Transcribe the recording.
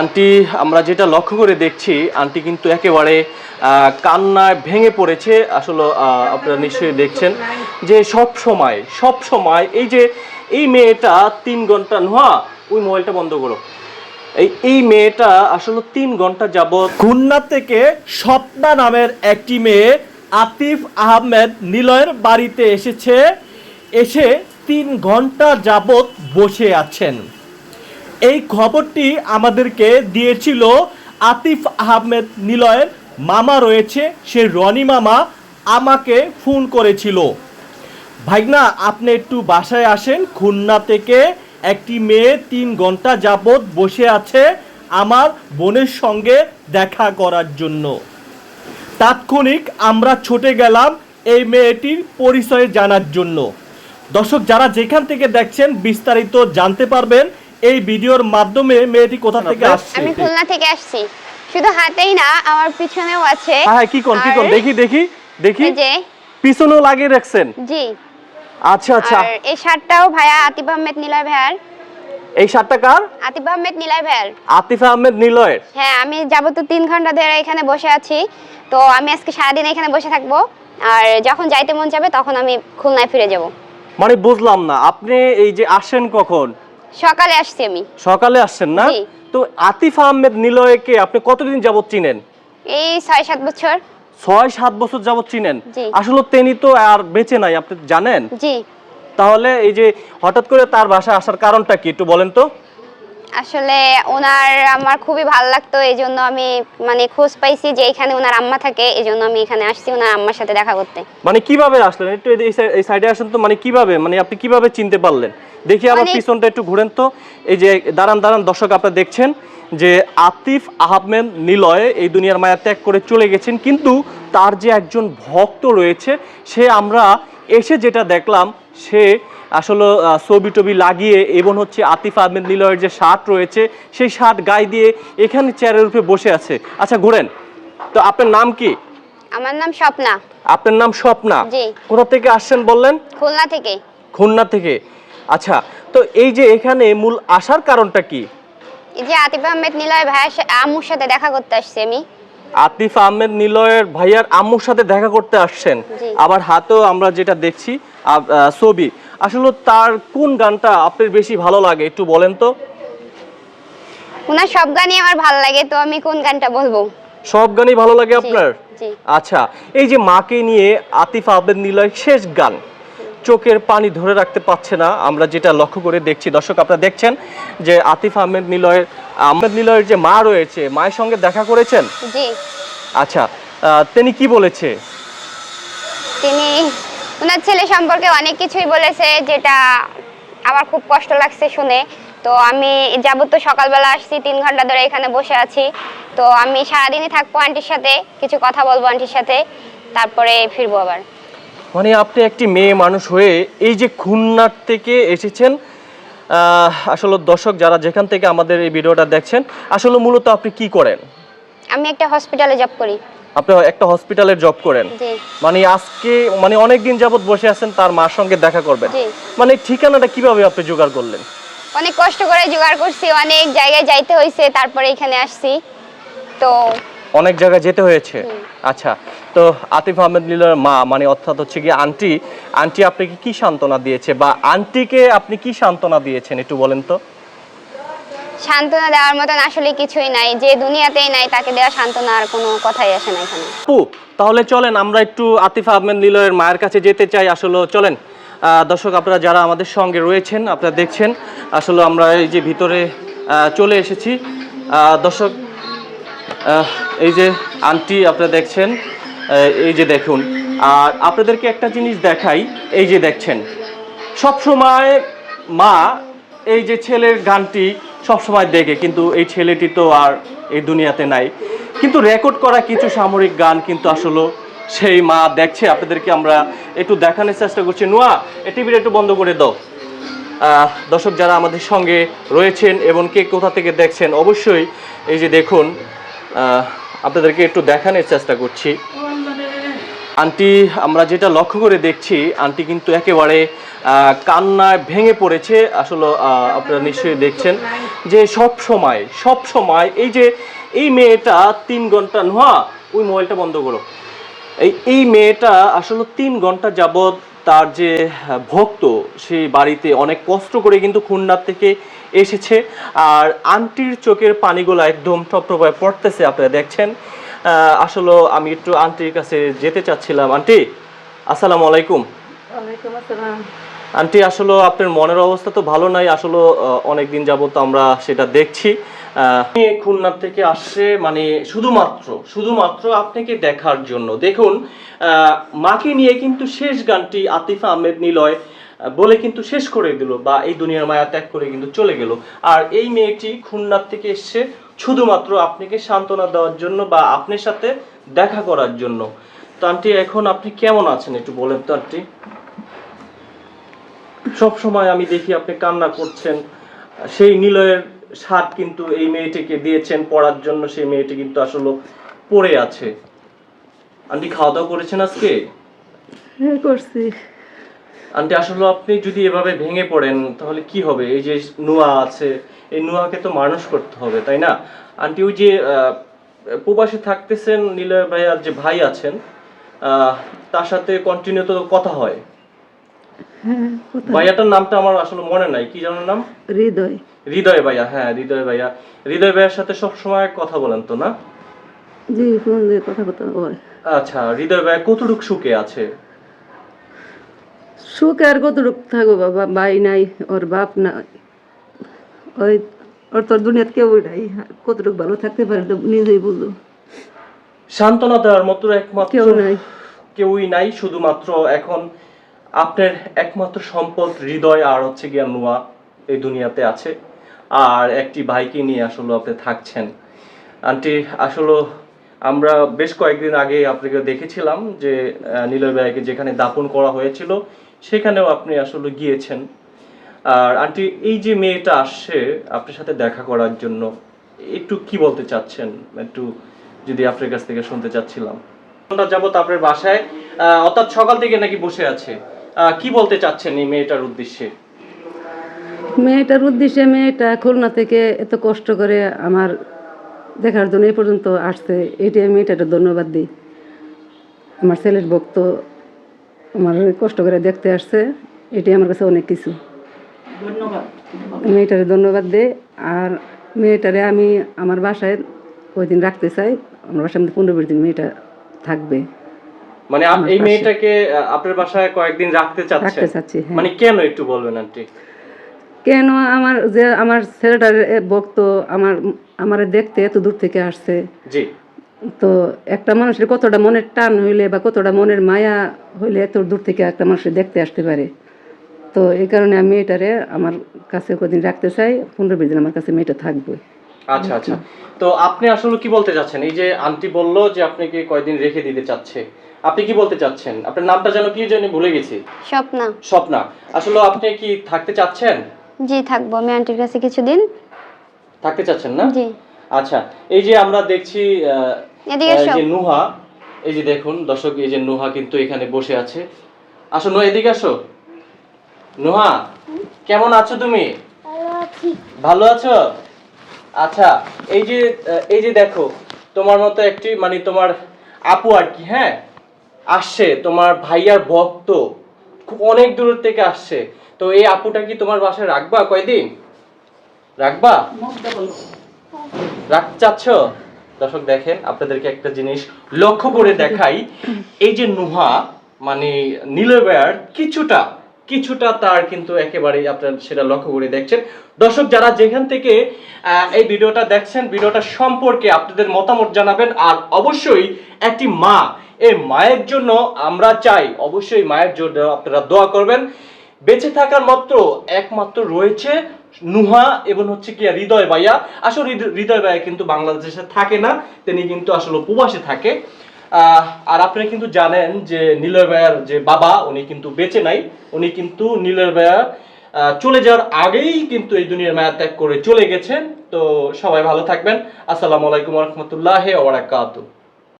Aunty, আমরা যেটা লক্ষ্য করে দেখছি, আন্টি কিন্তু একেবারে কান্নায় ভেঙে পড়েছে। আসলে আপনারা নিশ্চয়ই দেখছেন যে সব সময় সব সময় এই যে, এই মেয়েটা তিন ঘণ্টা নোয়া ওই মোবাইলটা বন্ধ করো। এই এই মেয়েটা আসলে তিন ঘণ্টা যাবত খুলনা থেকে স্বপ্না নামের একটি মেয়ে আতিফ আহমেদ নিলয়ের বাড়িতে এসেছে, এসে তিন ঘণ্টা যাবত বসে আছেন। এই খবরটি আমাদেরকে দিয়েছিল আতিফ আহমেদ নিলয়ের মামা রয়েছে, সে রনি মামা আমাকে ফোন করেছিল। ভাইগনা, আপনি একটু বাসায় আসেন, খুলনা থেকে একটি মেয়ে তিন ঘণ্টা যাবত বসে আছে আমার বোনের সঙ্গে দেখা করার জন্য। তাৎক্ষণিক আমরা ছুটে গেলাম এই মেয়েটির পরিচয় জানার জন্য। দর্শক, যারা যেখান থেকে দেখছেন, বিস্তারিত জানতে পারবেন এই ভিডিওর মাধ্যমে মেয়েটি কোথা থেকে আসছে? আমি খুলনা থেকে আসছি। শুধু হাতেই না আমার পিছনেও আছে। হ্যাঁ কি কোন কি কোন? দেখি দেখি দেখি। এই যে। পিছনেও লাগিয়ে রাখছেন? জি। আচ্ছা আচ্ছা। আর এই শার্টটাও ভাইয়া আতিফ আহমেদ নিলয় ভাইয়ার। এই শার্টটা কার? আতিফ আহমেদ নিলয় ভাইয়ার। আতিফ আহমেদ নিলয়ের। হ্যাঁ আমি যাব তো তিন ঘণ্টা ধরে এখানে বসে আছি। তো আমি আজকে সারাদিন এখানে বসে থাকব। আর যখন যাইতে মন যাবে তখন আমি খুলনায় ফিরে যাব। মানে বুঝলাম না আপনি এই যে আসেন কখন? সকালে আসছি আমি। সকালে আসছেন না? তো আতিফ আহমেদ নিলয়কে আপনি কতদিন যাবত চিনেন? এই ছয় সাত বছর। ছয় সাত বছর যাবত চিনেন? আসলে তিনি তো আর বেঁচে নাই আপনি জানেন? জি। তাহলে এই যে হঠাৎ করে তার বাসা আসার কারণটা কি একটু বলেন তো? আসলে ওনার আমার খুবই ভালো লাগতো এই জন্য আমি মানে খোঁজ পাইছি যে এখানে ওনার আম্মা থাকে এই জন্য আমি এখানে আসছি ওনার আম্মার সাথে দেখা করতে। মানে কীভাবে আসলেন? একটু এই- এই সাই- এই সাইডে আসেন তো মানে কীভাবে মানে আপনি কীভাবে চিনতে পারলেন? দেখি আবার মানে- পিছনটা একটু ঘুরেন তো। এই যে দাঁড়ান দাঁড়ান দর্শক আপনারা দেখছেন যে আতিফ আহমেদ নিলয় এই দুনিয়ার মায়া ত্যাগ করে চলে গেছেন কিন্তু তার যে একজন ভক্ত রয়েছে সে আমরা এসে যেটা দেখলাম সে আসলে ছবি টবি লাগিয়ে এবং হচ্ছে আতিফ আহমেদ নিলয়ের যে শার্ট রয়েছে সেই শার্ট গায়ে দিয়ে এখানে চেয়ারের উপরে বসে আছে। আচ্ছা ঘুরেন। তো আপনার নাম কি? আমার নাম স্বপ্না। আপনার নাম স্বপ্না? জি। কোথা থেকে আসছেন বললেন? খুলনা থেকে। খুলনা থেকে। আচ্ছা তো এই যে এখানে মূল আসার কারণটা কি? যে আতিফ আহমেদ নিলয় ভাইয়ের সা- আম্মুর সাথে দেখা করতে আসছি আমি। আতিফ আহমেদ নিলয়ের ভাইয়ার আম্মুর সাথে দেখা করতে আসছেন। জি। আবার হাতেও আমরা যেটা দেখছি ছবি। আসলে তার কোন গানটা আপনার বেশি ভালো লাগে একটু বলেন তো। ওনার সব গানই আমার ভালো লাগে তো আমি কোন গানটা বলব? সব গানই ভালো লাগে আপনার? আচ্ছা এই যে মাকে নিয়ে আতিফ আহমেদ নিলয় শেষ গান চোখের পানি ধরে রাখতে পারছে না আমরা যেটা লক্ষ্য করে দেখছি দর্শক আপনারা দেখছেন যে আতিফ আহমেদ নিলয়ের আহমেদ নিলয়ের যে মা রয়েছে মায়ের সঙ্গে দেখা করেছেন? জি। আচ্ছা তিনি কি বলেছে? তিনি ওনার ছেলে সম্পর্কে অনেক কিছুই বলেছে যেটা আমার খুব কষ্ট লাগছে শুনে। তো আমি যাবত তো সকালবেলা আসছি তিন ঘণ্টা ধরে এখানে বসে আছি। তো আমি সারাদিনই থাকব আন্টির সাথে কিছু কথা বলব আন্টির সাথে তারপরে ফিরবো আবার। মানে আপনি একটি মেয়ে মানুষ হয়ে এই যে খুলনার থেকে এসেছেন আসলে দর্শক যারা যেখান থেকে আমাদের এই ভিডিওটা দেখছেন আসলে মূলত আপনি কি করেন? আমি একটা হসপিটালে জব করি। আপনি একটা হসপিটালের জব করেন। মানে আজকে মানে অনেক দিন যাবত বসে আছেন তার মার সঙ্গে দেখা করবেন। মানে ঠিকানাটা কীভাবে আপনি জোগাড় করলেন? অনেক কষ্ট করে জোগাড় করছি অনেক জায়গায় যাইতে হয়েছে তারপরে এখানে আসছি। তো অনেক জায়গায় যেতে হয়েছে? আচ্ছা তো আতিফ আহমেদ লীলার মা মানে অর্থাৎ হচ্ছে কি আন্টি আন্টি আপনাকে কি সান্ত্বনা দিয়েছে? বা আন্টিকে আপনি কি সান্ত্বনা দিয়েছেন একটু বলেন তো? সান্ত্বনা দেওয়ার মতন আসলে কিছুই নাই, যে দুনিয়াতেই নাই তাকে দেওয়া সান্ত্বনা আর কোনো কথাই আসে না এখানে। আপু, তাহলে চলেন, আমরা একটু আতিফ আহমেদ লীলয়ের মায়ের কাছে যেতে চাই, আসলে চলেন। দর্শক, আপনারা যারা আমাদের সঙ্গে রয়েছেন, আপনারা দেখছেন, আসলে আমরা এই যে ভিতরে চলে এসেছি। দর্শক এই যে আন্টি, আপনারা দেখছেন এই যে দেখুন, আর আপনাদেরকে একটা জিনিস দেখাই, এই যে দেখছেন সব সময় মা এই যে ছেলের গানটি সব সময় দেখে, কিন্তু এই ছেলেটি তো আর এই দুনিয়াতে নাই। কিন্তু রেকর্ড করা কিছু সামরিক গান কিন্তু আসলে সেই মা দেখছে। আপনাদেরকে আমরা একটু দেখানোর চেষ্টা করছি। নোয়া এ টিভিটা একটু বন্ধ করে দাও। দর্শক যারা আমাদের সঙ্গে রয়েছেন এবং কে কোথা থেকে দেখছেন, অবশ্যই এই যে দেখুন আপনাদেরকে একটু দেখানোর চেষ্টা করছি। আন্টি, আমরা যেটা লক্ষ্য করে দেখছি, আন্টি কিন্তু একেবারে কান্নায় ভেঙে পড়েছে। আসলে আপনারা নিশ্চয়ই দেখছেন যে সব সময় সব সময় এই যে, এই মেয়েটা তিন ঘণ্টা নোয়া ওই মোবাইলটা বন্ধ করো। এই এই মেয়েটা আসলে তিন ঘণ্টা যাবৎ তার যে ভক্ত সেই বাড়িতে অনেক কষ্ট করে কিন্তু খুলনার থেকে এসেছে। আর আন্টির চোখের পানিগুলো একদম টপটপায় পড়তেছে, আপনারা দেখছেন। আসলে আমি একটু আন্টির কাছে যেতে চাচ্ছিলাম। আন্টি আসসালামু আলাইকুম। ওয়ালাইকুম আসসালাম। আন্টি আসলে আপনার মনের অবস্থা তো ভালো নাই আসলে অনেক দিন যাবত আমরা সেটা দেখছি। খুলনার থেকে আসছে মানে শুধুমাত্র শুধুমাত্র আপনাকে দেখার জন্য। দেখুন আহ, মাকে নিয়ে কিন্তু শেষ গানটি আতিফা আহমেদ নিলয় বলে কিন্তু শেষ করে দিল বা এই দুনিয়ার মায়া ত্যাগ করে কিন্তু চলে গেল। আর এই মেয়েটি খুলনার থেকে এসছে শুধুমাত্র আপনাকে সান্ত্বনা দেওয়ার জন্য বা আপনার সাথে দেখা করার জন্য। তো আন্টি, এখন আপনি কেমন আছেন একটু বলেন তো আন্টি? সব সময় আমি দেখি আপনি কান্না করছেন। সেই নিলয়ের শার্ট কিন্তু এই মেয়েটিকে দিয়েছেন পড়ার জন্য, সেই মেয়েটি কিন্তু আসলে পড়ে আছে। আন্টি খাওয়া দাওয়া করেছেন আজকে? হ্যাঁ করছি। আন্টি আসলে আপনি যদি এভাবে ভেঙে পড়েন তাহলে কি হবে? এই যে নোয়া আছে এই নোয়াকে তো মানুষ করতে হবে তাই না? আন্টি ওই যে প্রবাসে থাকতেছেন নিলয় ভাইয়ার যে ভাই আছেন তার সাথে কন্টিনিউ তো কথা হয়। হ্যাঁ ভাইয়াটার নামটা আমার আসলে মনে নাই কি জানার নাম? হৃদয়। হৃদয় ভাইয়া হ্যাঁ হৃদয় ভাইয়া। হৃদয় ভাইয়ার সাথে সব সময় কথা বলেন তো না? জি ফোন দিয়ে কথা হয়। আচ্ছা হৃদয় ভাইয়া কতটুক সুখে আছে? সুখ আর কতটুক থাকব বাবা? ভাই নাই ওর বাপ নাই। ওই ওর তোর দুনিয়াতে কেউ নাই। কত কতটুক ভালো থাকতে পারে তো নিজেই বুঝো সান্ত্বনা দেওয়ার মতো একমাত্র কেউ নাই। কেউই নাই শুধুমাত্র এখন আপনার একমাত্র সম্পদ হৃদয় আর হচ্ছে গিয়া নোয়া এই দুনিয়াতে আছে। আর একটি ভাইকে নিয়ে আসলে আপনি থাকছেন। আন্টি আসলে আমরা বেশ কয়েকদিন আগে আপনাকে দেখেছিলাম যে নিলয় ভাইকে যেখানে দাপন করা হয়েছিল, সেখানেও আপনি আসলে গিয়েছেন। আর আন্টি, এই যে মেয়েটা আসছে, আপনার সাথে দেখা করার জন্য, একটু কি বলতে চাচ্ছেন? একটু যদি আপনার কাছ থেকে শুনতে চাচ্ছিলাম। ঘণ্টা যাবত আপনার বাসায়। অর্থাৎ সকাল থেকে নাকি বসে আছে। কি বলতে চাচ্ছেন এই মেয়েটার উদ্দেশ্যে? মেয়েটার উদ্দেশ্যে মেয়েটা খুলনা থেকে এত কষ্ট করে আমার দেখার জন্য এই পর্যন্ত আসছে এটি আমি মেয়েটাকে ধন্যবাদ দিই। আমার ছেলের ভক্ত আমার কষ্ট করে দেখতে আসছে এটি আমার কাছে অনেক কিছু। ধন্যবাদ। মেয়েটারে ধন্যবাদ দিই আর মেয়েটারে আমি আমার বাসায় ওই দিন রাখতে চাই আমার বাসার মধ্যে পনেরো বিশ দিন মেয়েটা থাকবে। মানে এই মেয়েটাকে আপনার বাসায় কয়েকদিন রাখতে চাচ্ছেন? রাখতে চাচ্ছি হ্যাঁ। মানে কেন একটু বলবেন আন্টি? কেন আমার যে আমার ছেলেটার এ ভক্ত আমার আমার দেখতে এত দূর থেকে আসছে? জি। তো একটা মানুষের কতটা মনের টান হইলে বা কতটা মনের মায়া হইলে এত দূর থেকে একটা মানুষের দেখতে আসতে পারে? তো এই কারণে আমি এটারে আমার কাছে কদিন রাখতে চাই পনেরো বিশ দিন আমার কাছে মেয়েটা থাকবে। আচ্ছা আচ্ছা। তো আপনি আসলে কি বলতে চাচ্ছেন? এই যে আন্টি বলল যে আপনাকে কয়দিন রেখে দিতে চাচ্ছে। আপনি কি বলতে চাচ্ছেন? আপনার নামটা যেন কি জানি ভুলে গেছি। স্বপ্না। স্বপ্না। আসলে আপনি কি থাকতে চাচ্ছেন? জি থাকব। আমি আন্টির কাছে কিছুদিন থাকতে চাচ্ছেন না? জি। আচ্ছা এই যে আমরা দেখছি এদিকে এই যে নুহা এই যে দেখুন দর্শক এই যে নুহা কিন্তু এখানে বসে আছে। আসো নুহা এদিকে আসো। নুহা কেমন আছো তুমি? ভালো আছো। আচ্ছা এই যে এই যে দেখো তোমার মতো একটি মানে তোমার আপু আর কি হ্যাঁ? আসছে তোমার ভাইয়ার ভক্ত। খুব অনেক দূর থেকে আসছে। তো এই আপুটা কি তোমার বাসায় রাখবা কয়দিন? রাখবা? রাখতে চাচ্ছ? দর্শক দেখেন আপনাদেরকে একটা জিনিস লক্ষ্য করে দেখাই। এই যে নুহা মানে নীলবেয়ার কিছুটা কিছুটা তার কিন্তু একেবারেই আপনার সেটা লক্ষ্য করে দেখছেন। দর্শক যারা যেখান থেকে আহ, এই ভিডিওটা দেখছেন ভিডিওটা সম্পর্কে আপনাদের মতামত জানাবেন আর অবশ্যই একটি মা এই মায়ের জন্য আমরা চাই, অবশ্যই মায়ের জন্য আপনারা দোয়া করবেন। বেঁচে থাকার মাত্র একমাত্র রয়েছে নুহা এবং হচ্ছে কি হৃদয় ভাইয়া। আসলে হৃদয় ভাইয়া কিন্তু বাংলাদেশে থাকে না, তিনি কিন্তু আসলে উপবাসে থাকে। আর আপনারা কিন্তু জানেন যে নীলয় ভাইয়ার যে বাবা, উনি কিন্তু বেঁচে নাই। উনি কিন্তু নীলয় ভাইয়া চলে যাওয়ার আগেই কিন্তু এই দুনিয়ার মায়া ত্যাগ করে চলে গেছেন। তো সবাই ভালো থাকবেন। আসসালামু আলাইকুম রহমতুল্লাহ ওবরাকাতুহ